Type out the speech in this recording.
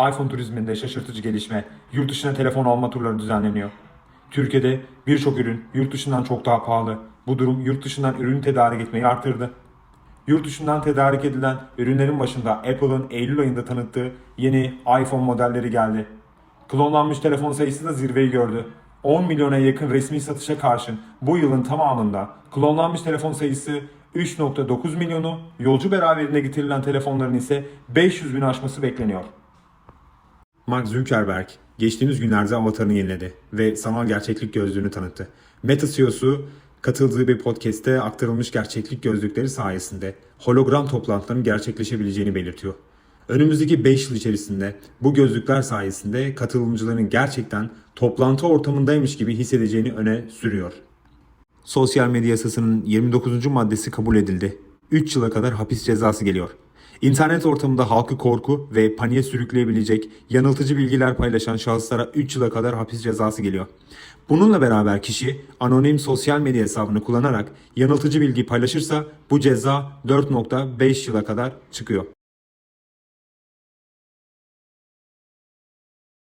iPhone turizminde şaşırtıcı gelişme, yurt dışına telefon alma turları düzenleniyor. Türkiye'de birçok ürün yurt dışından çok daha pahalı. Bu durum yurt dışından ürün tedarik etmeyi artırdı. Yurt dışından tedarik edilen ürünlerin başında Apple'ın Eylül ayında tanıttığı yeni iPhone modelleri geldi. Klonlanmış telefon sayısı da zirveyi gördü. 10 milyona yakın resmi satışa karşın bu yılın tamamında klonlanmış telefon sayısı 3.9 milyonu, yolcu beraberinde getirilen telefonların ise 500 bin aşması bekleniyor. Mark Zuckerberg geçtiğimiz günlerde avatarını yeniledi ve sanal gerçeklik gözlüğünü tanıttı. Meta CEO'su katıldığı bir podcast'te aktarılmış gerçeklik gözlükleri sayesinde hologram toplantılarının gerçekleşebileceğini belirtiyor. Önümüzdeki 5 yıl içerisinde bu gözlükler sayesinde katılımcıların gerçekten toplantı ortamındaymış gibi hissedeceğini öne sürüyor. Sosyal medya yasasının 29. maddesi kabul edildi. 3 yıla kadar hapis cezası geliyor. İnternet ortamında halkı korku ve paniğe sürükleyebilecek yanıltıcı bilgiler paylaşan şahıslara 3 yıla kadar hapis cezası geliyor. Bununla beraber kişi anonim sosyal medya hesabını kullanarak yanıltıcı bilgi paylaşırsa bu ceza 4.5 yıla kadar çıkıyor.